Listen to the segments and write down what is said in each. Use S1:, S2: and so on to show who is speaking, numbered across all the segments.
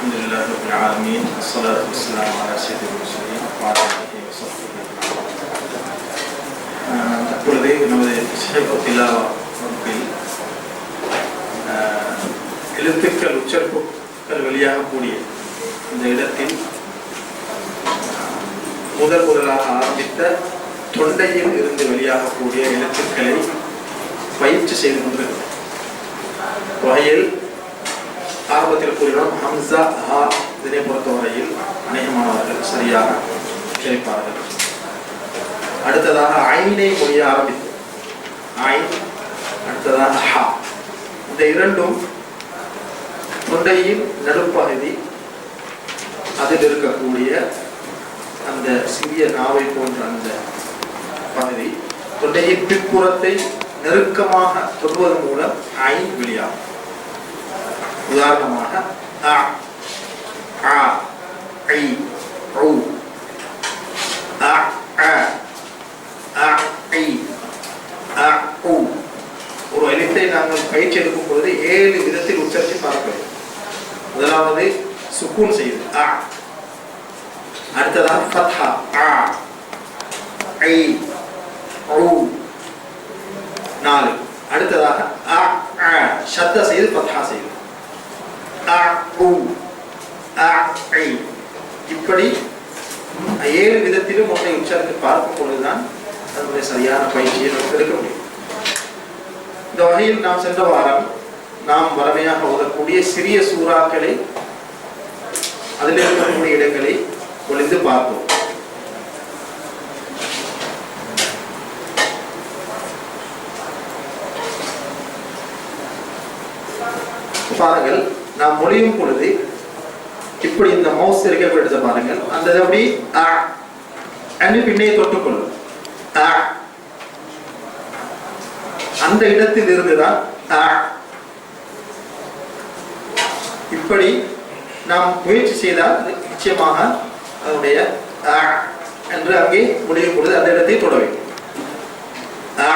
S1: الحمد لله رب العالمين والصلاة والسلام على سيد المرسلين وعلى آله وصحبه அஜ்மாயின். தற்பொழுது நமது ஷேக் திலாவா வகுப்பில் ஆஹ், எழுத்துக்கள் உச்சரிப்புகள் வெளியாகக்கூடிய இந்த இடத்தில் ஆஹ், முதல் முதலாக ஆரம்பித்த தொண்டையில் இருந்து வெளியாகக்கூடிய எழுத்துக்களை பயிற்சி செய்து கொண்டிருக்கிறோம் வகையில் ஆரம்பத்தில் கூறினோம் ஹம்சா ஹா இதனை பொறுத்தவரையில் அநேகமானவர்கள் சரியாக உச்சரிப்பார்கள் அடுத்ததாக ஐனை மொழிய ஆரம்பித்து ஐன் அடுத்ததாக ஹா. இந்த இரண்டும் தொண்டையின் நடுப்பகுதி அதில் இருக்கக்கூடிய அந்த சிறிய நாவை போன்ற அந்த பகுதி தொண்டையின் பிற்புறத்தை நெருக்கமாக தொடுவதன் மூலம் ஐன் வெளியாகும். உதாரணமாக அ ஆ ஐ உ அ அ அ ஐ அ உ. ஒரு எழுத்தை நாங்கள் பயிற்சி எடுக்கும் பொழுது ஏழு விதத்தில் உச்சரித்து பார்க்கிறோம் முதலாவது சுக்கூன் செய்து அ. அடுத்ததாக ஃபத்ஹா ஆ ஐ உ. நாலு. அடுத்ததாக அ அ. ஷத்த செய்து ஃபத்ஹா செய்து இப்படி ஏழு விதத்திலும் உன்னை உச்சாரத்தை பார்க்கும் பொழுதுதான் அதனுடைய சரியான பயிற்சியை நமக்கு எடுக்க முடியும். இந்த வகையில் நாம் சென்ற வாரம் நாம் வறுமையாக ஓதக்கூடிய சிறிய சூறாக்களை அதில் இருக்கக்கூடிய இடங்களை ஒளிந்து பார்ப்போம். பாருங்கள் நாம் முடியும் பொழுது இப்படி இந்த மவுஸ் இருக்கப்படுத்த பாருங்கள். அந்த அப்படி அ அன்னு பின்னே தொட்டுக்கொள்ளும் அ. அந்த இடத்தில் இருந்துதான் அ. இப்படி நாம் முயற்சி செய்தால் நிச்சயமாக அதனுடைய அ என்று அங்கே முடியும் பொழுது அந்த இடத்தை தொட வேண்டும். ஆ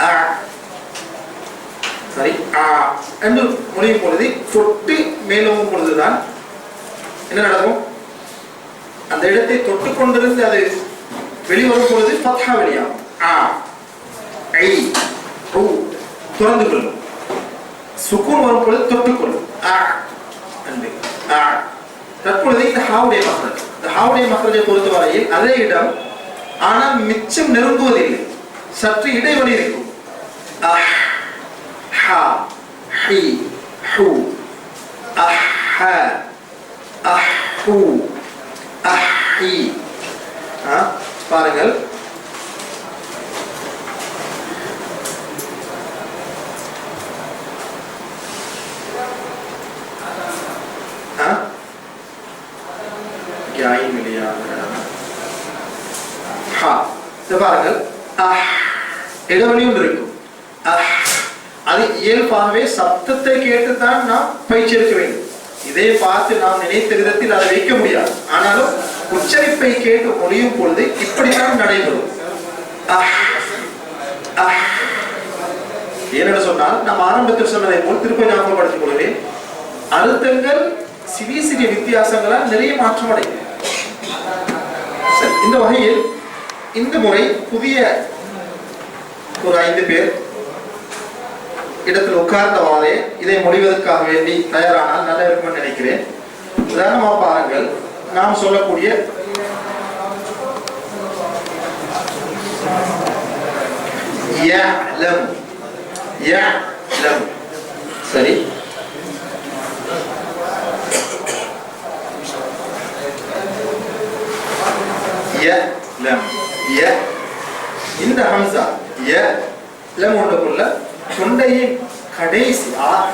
S1: ஆ சாரி ஆ என்று முடியும் பொழுது தொட்டு மேலோங்கும் பொழுதுதான் என்ன நடக்கும்? அந்த இடத்தை தொட்டு கொண்டிருந்து அது வெளிவரும் பொழுது பத்தா வெளியாகும். ஆ ஐ ஓ திறந்து கொள்ளும். சுக்கூன் வரும் பொழுது தொட்டுக்கொள்ளும் ஆ அன்பு ஆ. தற்பொழுது இந்த ஹாவுடைய மக்கள் இந்த ஹாவுடைய மக்ரஜை பொறுத்தவரையில் அதே இடம் ஆனால் மிச்சம் நெருங்குவதில்லை. சற்று இடைவெளி இருக்கும். ஆஹ் ஹா ஹி ஹூ அஹ அஹூ அஹி ஆ, பாருங்கள் ஆ? இங்கே ஐன் வெளியாக ஹா இதை பாருங்கள் அஹ் இடைவெளி ஒன்று இருக்கும் அஹ் அது இயல்பாகவே சப்தத்தை கேட்டுத்தான் நாம் பயிற்சி எடுக்க வேண்டும். இதை பார்த்து நாம் நினைத்த விதத்தில் அதை வைக்க முடியாது. ஆனாலும் உச்சரிப்பை கேட்டு முடியும் பொழுது இப்படித்தான் நடைபெறும். ஏனென்று சொன்னால் நாம் ஆரம்பத்தில் சொன்னதை போல் திருப்ப ஞாபகப்படுத்திக் கொள்கிறேன். அழுத்தங்கள் சிறிய சிறிய வித்தியாசங்களால் நிறைய மாற்றம் அடையும். சரி இந்த வகையில் இந்த முறை புதிய ஒரு ஐந்து பேர் இடத்தில் உட்கார்ந்தவாறே இதை முடிவதற்காக வேண்டி தயாரானால் நல்லா இருக்கும்னு நினைக்கிறேன் உதாரணமா பாருங்கள் நாம் சொல்லக்கூடிய يعلم يعلم சரி يعلم ய இந்த ஹம்சா ய லம் ஒன்றுக்குள்ள தொண்டையின் கடைசி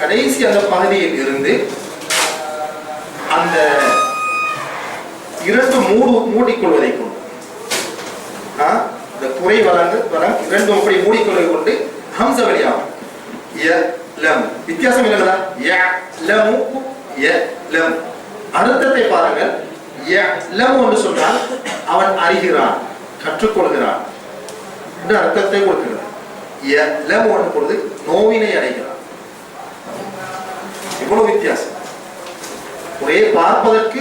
S1: கடைசி அந்த பகுதியில் இருந்து அந்த இரண்டு மூடு மூடிக்கொள்வதை கொண்டு இந்த குறை வளர்ந்து வரம் இரண்டும் அப்படி மூடிக்கொள்வதை கொண்டு ஹம்ச வழியாகும். வித்தியாசம் இல்லைங்களா அர்த்தத்தை பாருங்கள். என்று சொன்னால் அவன் அறிகிறான் கற்றுக்கொள்கிறான். என்று அர்த்தத்தை கொடுக்கிறான் ய பொழுது நோவினை அடைகிறார். இவ்வளவு வித்தியாசம். ஒரே பார்ப்பதற்கு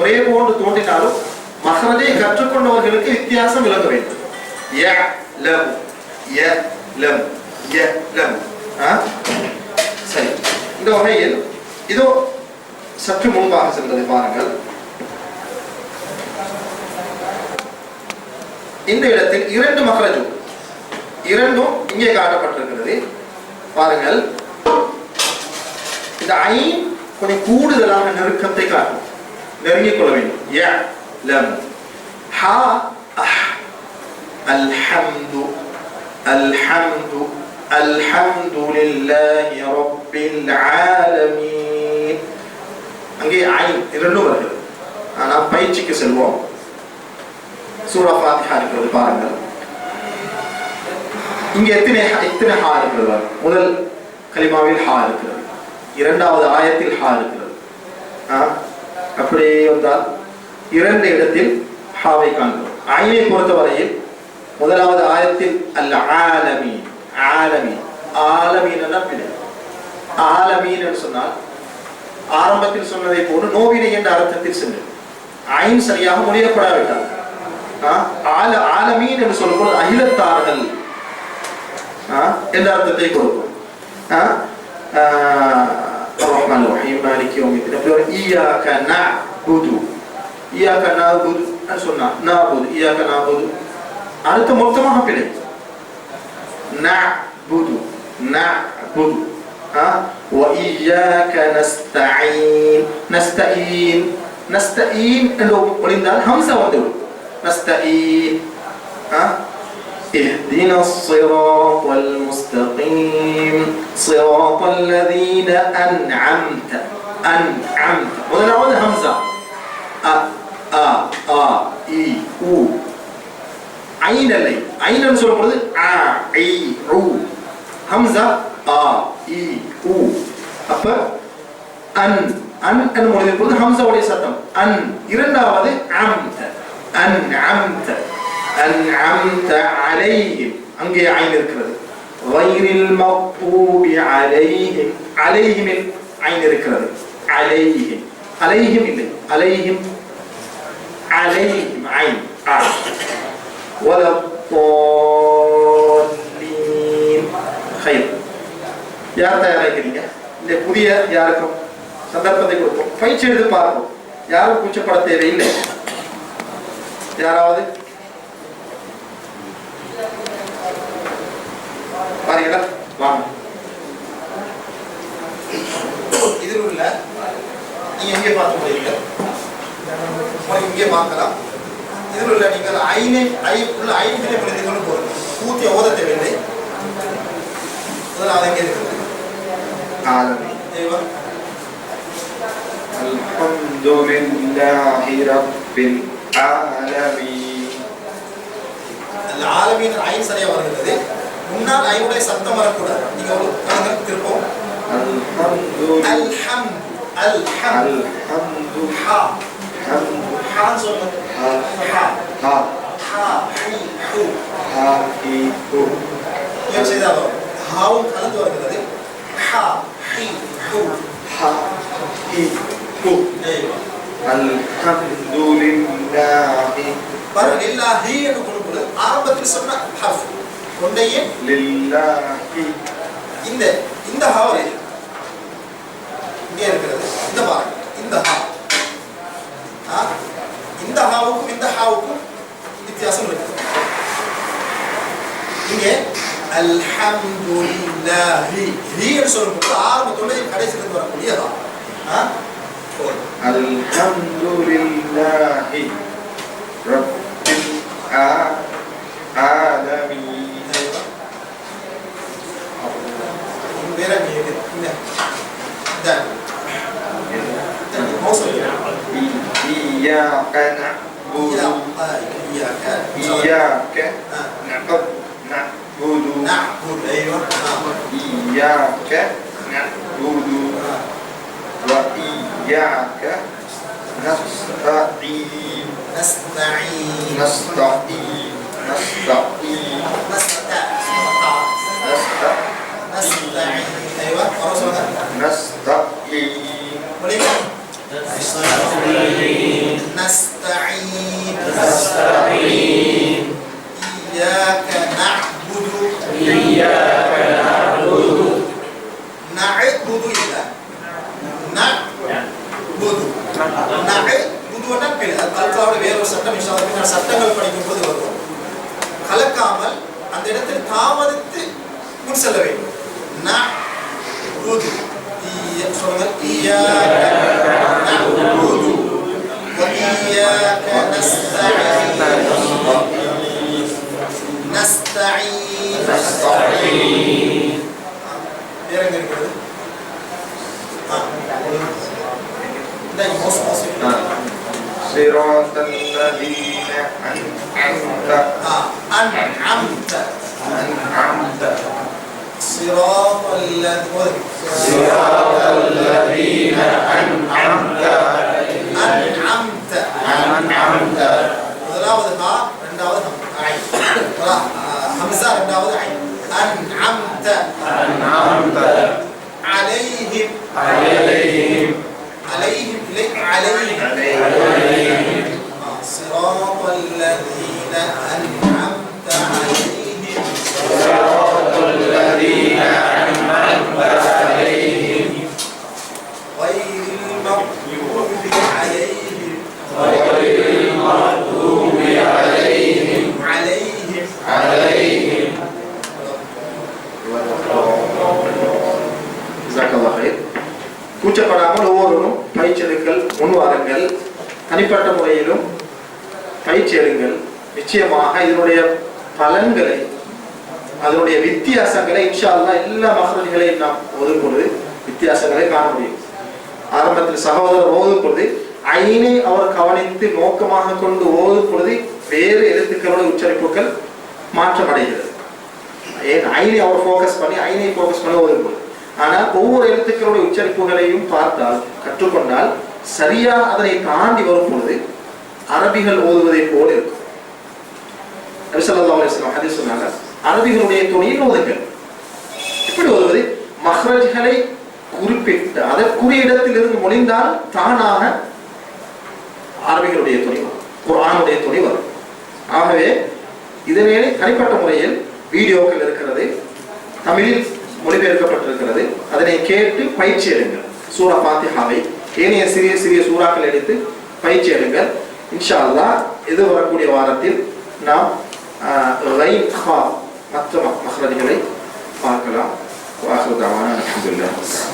S1: ஒரே போன்று தோன்றினாலும் மகரஜை கற்றுக்கொண்டவர்களுக்கு வித்தியாசம் விளங்க வேண்டும். ய லம் ய லம் ய லம் சரி. இந்த வகையில் இதோ சற்று முன்பாக சென்றதை பாருங்கள். இந்த இடத்தில் இரண்டு மகரஜு இரண்டும் இங்கே காட்டப்பட்டிருக்கிறது. பாருங்கள். இந்த ஐன் கொஞ்சம் கூடுதலான நெருக்கத்தை காட்டும். நெருங்கிக் கொள்ள வேண்டும். ய லம் ஹா அஹ். அல்ஹம்து அல்ஹம்து அல்ஹம்து லில்லாஹி ரப்பில் ஆலமீன். அங்கே ஐன் இரண்டும் வருகிறது. ஆனால் பயிற்சிக்கு செல்வோம். சூரா ஃபாத்திஹா இருக்கிறது பாருங்கள். இங்கே எத்தனை எத்தனை ஹா இருக்கிறதா முதல் கலிமாவில் ஹா இருக்கிறது. இரண்டாவது ஆயத்தில் ஹா இருக்கிறது. ஆ? அப்படியே வந்தால் இரண்டு இடத்தில் ஹாவை காண்கிறோம். ஆயினை பொறுத்தவரையில் முதலாவது ஆயத்தில் அல் ஆலமி. ஆலமி ஆலமீன் என்ற ஆலமீன் என்று சொன்னால் ஆரம்பத்தில் சொன்னதை போன்று நோவினை என்ற அர்த்தத்தில் சென்று. ஐன் சரியாக மொழியப்படாவிட்டால் ஆ? ஆல ஆலமீன் என்று சொல்லும்போது அகிலத்தார்கள் إلا أن تطيقوا آه، الرحمن الرحيم مالك يوم الدين. إياك نعبد. إياك نعبد. أسنا نعبد. إياك نعبد. أنت مرتمى هكذا نعبد. نعبد. ها؟ وإياك نستعين. نستعين. نستعين. لو قلنا همزة ودول نستعين. ها؟ اهدنا الصراط المستقيم صراط الذين أنعمت أنعمت முதலாவது ஹம்சா அ ஆ ஆ இ உ ஐன் அல்லை ஐன் சொல்லும்போது ஆ ஐ உ ஹம்சா ஆ இ உ அப்ப அன் அன் என்று மொழியின் பொழுது ஹம்சாவுடைய சத்தம் அன் இரண்டாவது அம்த அன் அம்த அன்அம்த அலைஹிம் அங்கே ஐன் இருக்கிறது. வைரில் மக்தூபி அலைஹிம் அலைஹிமில் ஐன் இருக்கிறது. அலைஹிம் அலைஹிம் இல்லை. அலைஹிம் அலைஹிம் ஐன் ஆ வலத்தோல்லீன் ஹைர் யார் தயாராகிறீங்க? இந்த புதிய யாருக்கும் சந்தர்ப்பத்தை கொடுப்போம். பயிற்சி எடுத்து பார்ப்போம். யாரும் கூச்சப்பட தேவையில்லை. யாராவது வாங்க இதில் உள்ள நீங்க எங்கே பார்க்க முடியுங்க இங்கே பார்க்கலாம் இதில் உள்ள நீங்கள் ஐனை ஐ உள்ள ஐந்தினை புரிந்து கொண்டு போகிறது பூத்தி ஓத தேவையில்லை முதலாவது எங்கே இருக்கிறது
S2: عالمين
S1: தெய்வா
S2: الحمد لله رب العالمين
S1: அந்த ஆலமீன் ஐன் சரியா வருகிறது முன்னால் ஐவுடைய சத்தம் வரக்கூடாது நீங்க ஒரு திருப்போம் அல்ஹம் அல்ஹம் ஹா ஹான்னு சொல்லுங்க ஹா
S2: ஹா
S1: ஹா ஹி ஹு
S2: ஹா ஹி ஹு
S1: இவன் செய்தா வரும் ஹாவும் கலந்து வருகிறது ஹா ஹி ஹு ஹா
S2: ஹி ஹு
S1: அல்ஹம்துலில்லாஹி பரவாயில்ல ஹீ என்று கொடுக்குது ஆரம்பத்தில் சொன்ன ஹர்ஃப் கொண்டையே iyyaka nasta'in nasta'in nasta'in nasta'in Nasta'in Iyaka na'budu. Iyaka
S2: صراط الذين أنعمت أنعمت أنعمت
S1: صراط الذين முன்வாருங்கள் தனிப்பட்ட முறையிலும் பயிற்சி எடுங்கள் நிச்சயமாக இதனுடைய பலன்களை அதனுடைய வித்தியாசங்களை இன்ஷா எல்லா மகரல்களையும் நாம் ஓதும் பொழுது வித்தியாசங்களை காண முடியும். ஆரம்பத்தில் சகோதரர் ஓதும் பொழுது ஐனை அவர் கவனித்து நோக்கமாக கொண்டு ஓதும் பொழுது வேறு எழுத்துக்களோட உச்சரிப்புகள் மாற்றமடைகிறது. ஏன்? ஐனை அவர் ஃபோக்கஸ் பண்ணி ஐனை ஃபோக்கஸ் பண்ணி ஓதும் பொழுது. ஆனால் ஒவ்வொரு எழுத்துக்களுடைய உச்சரிப்புகளையும் பார்த்தால் கற்றுக்கொண்டால் சரியா அதனை தாண்டி வரும் பொழுது அரபிகள் ஓதுவதை போல இருக்கும். சொன்னாங்க அரபிகளுடைய துணையில் ஓதுங்கள். எப்படி ஓதுவது? மஹ்ரஜ்களை குறிப்பிட்டு அதற்குரிய இடத்திலிருந்து மொழிந்தால் தானாக அரபிகளுடைய துணி வரும் குரானுடைய துணி வரும். ஆகவே இதனே தனிப்பட்ட முறையில் வீடியோக்கள் இருக்கிறது தமிழில் மொழிபெயர்க்கப்பட்டிருக்கிறது. அதனை கேட்டு பயிற்சி எடுங்கள். சூரா பாத்திஹாவை ஏனைய சிறிய சிறிய சூறாக்கள் எடுத்து பயிற்சி எடுங்கள். இன்ஷா அல்லாஹ் இது வரக்கூடிய வாரத்தில் நாம் ஆஹ், ஹா மற்ற மஹ்ரஜ்களை பார்க்கலாம். வாசுதாவான தவானா